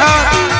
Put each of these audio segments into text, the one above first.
হাত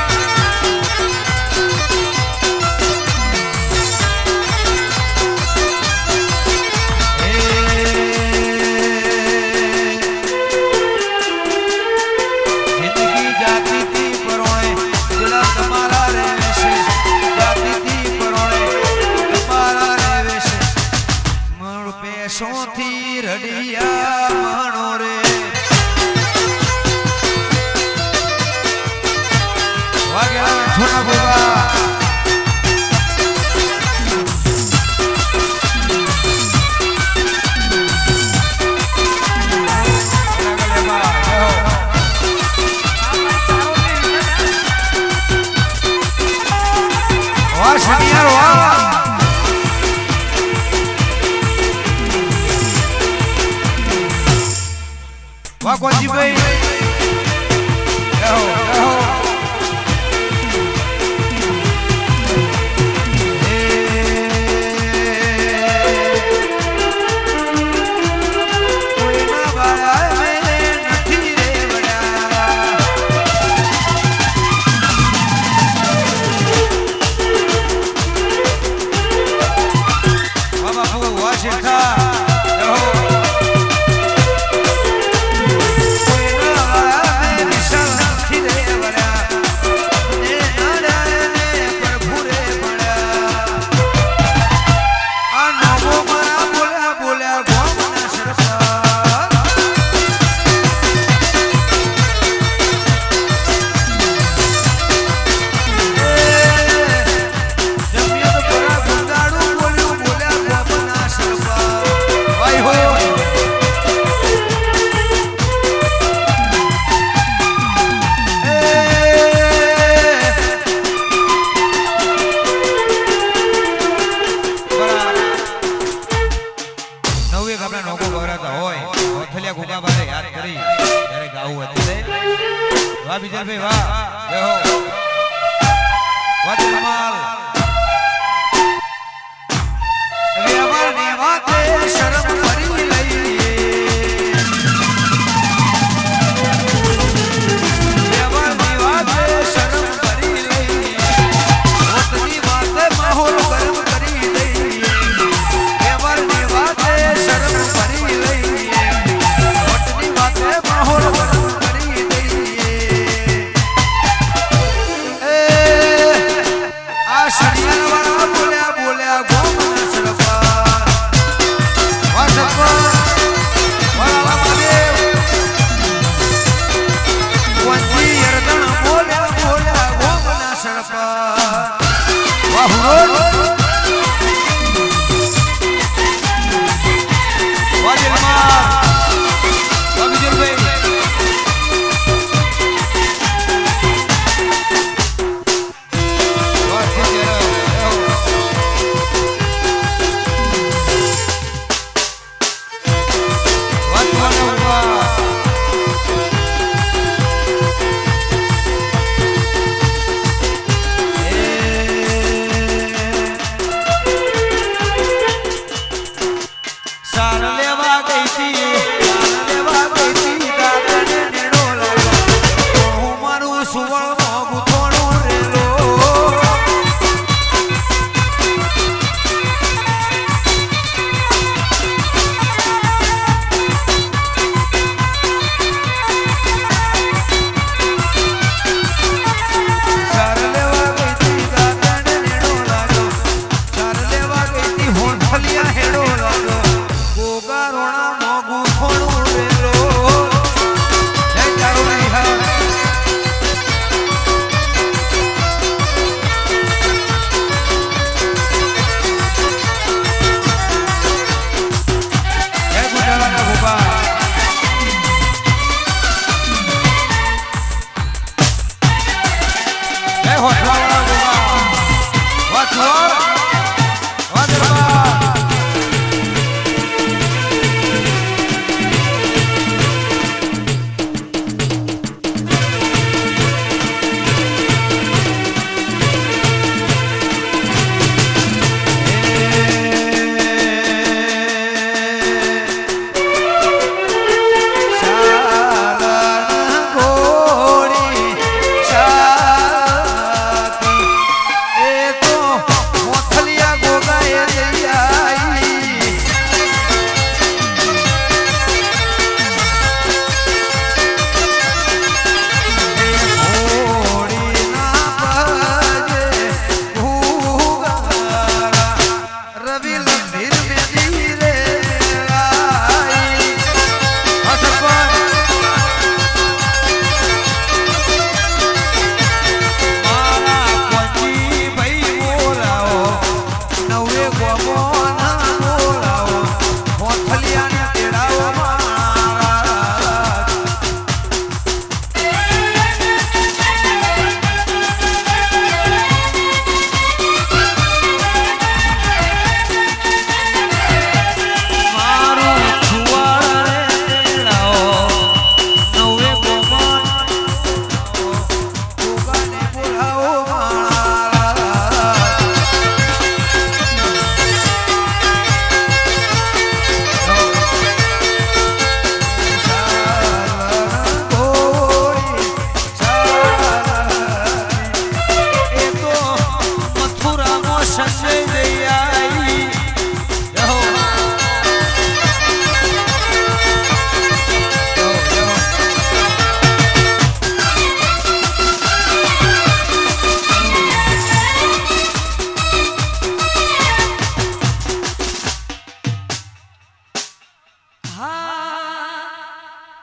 Wagwan de bem. বাহুর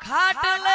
খাটল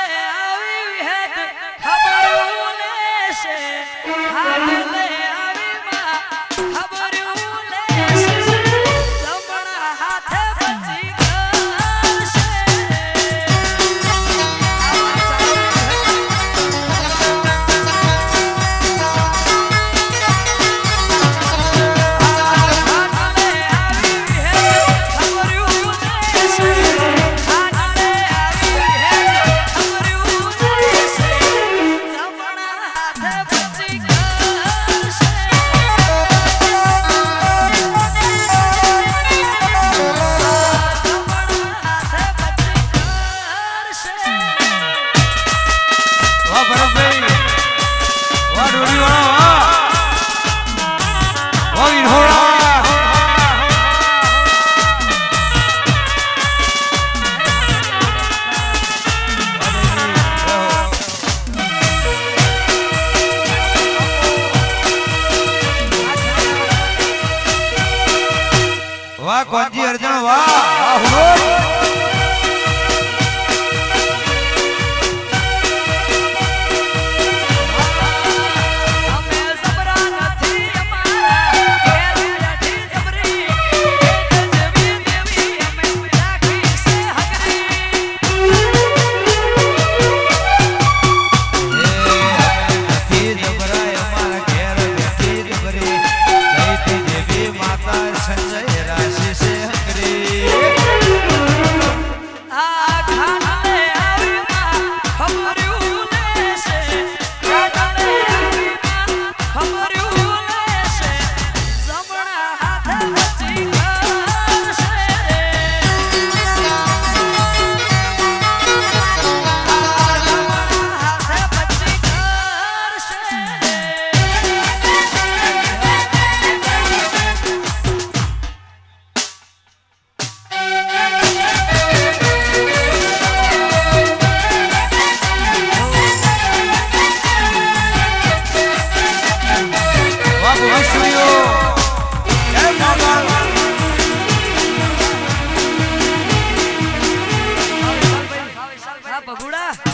પગુડા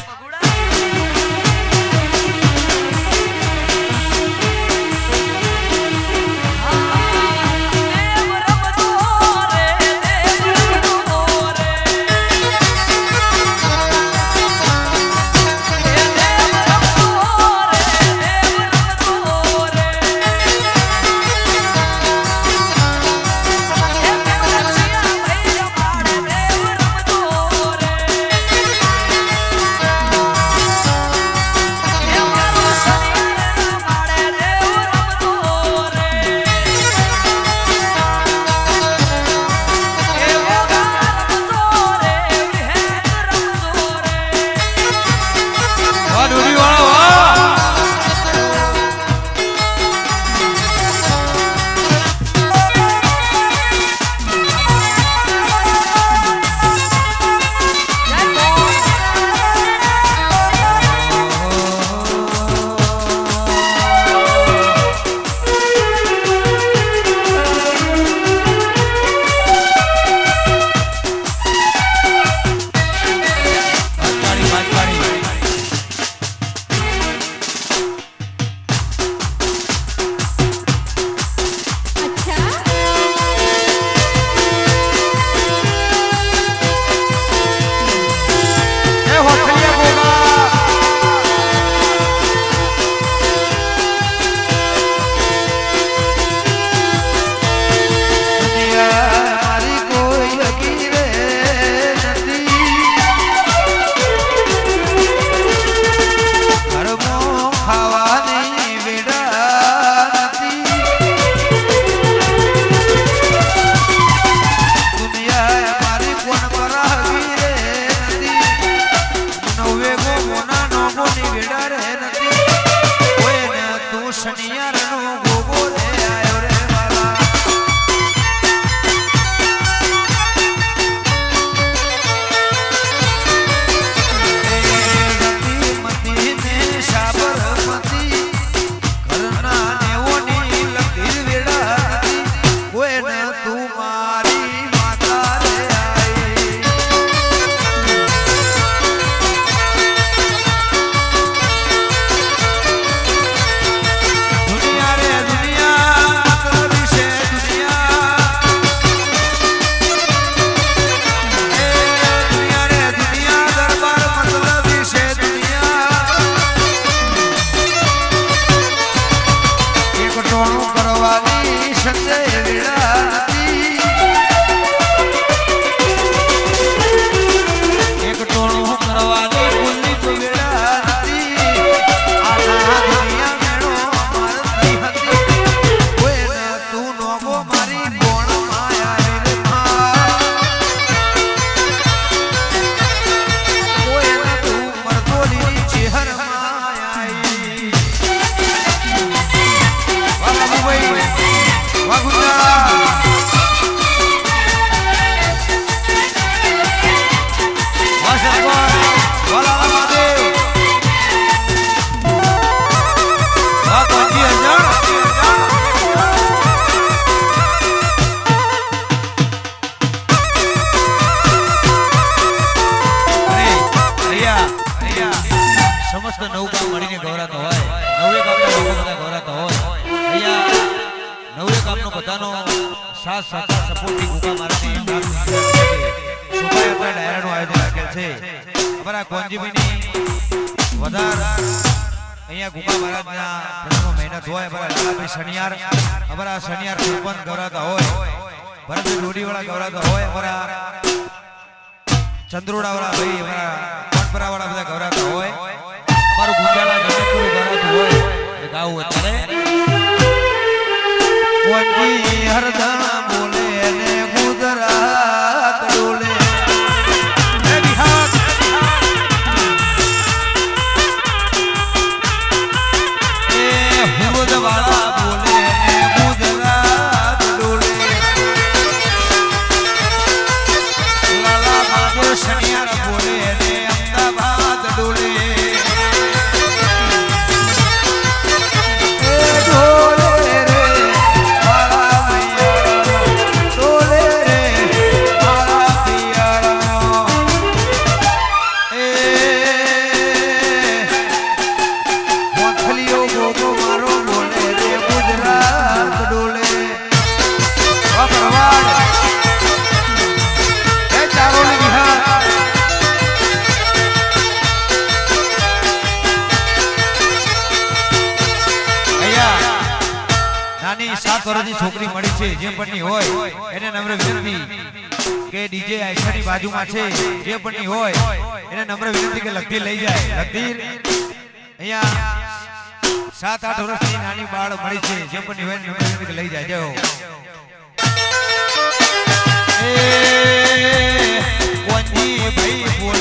અમારા લાલાભાઈ શનિયાર અમારા શનિયાર સરપંચ ગવરાતા હોય. ભરતભાઈ ડોડીવાળા ગવરાતા હોય, અમારા ચંદ્રોડાવાળા ભાઈ, અમારા કોટપરાવાળા બધા ગવરાતા હોય. અમારું ગુંજાળા જગતપુરું ગવરાતું હોય. ગાવું અત્યારે. કોંજી વર્ષની છોકરી મળી છે, જે પણની હોય, એને નમ્ર વિનંતી કે ડીજે આયશાની બાજુમાં છે, જે પણની હોય, એને નમ્ર વિનંતી કે લગતી લઈ જાય લગતી અહીંયા સાત આઠ વર્ષની નાની બાળ મળી છે, જે પણની હોય નમ્ર વિનંતી લઈ જાય જય. ભાઈ બોલે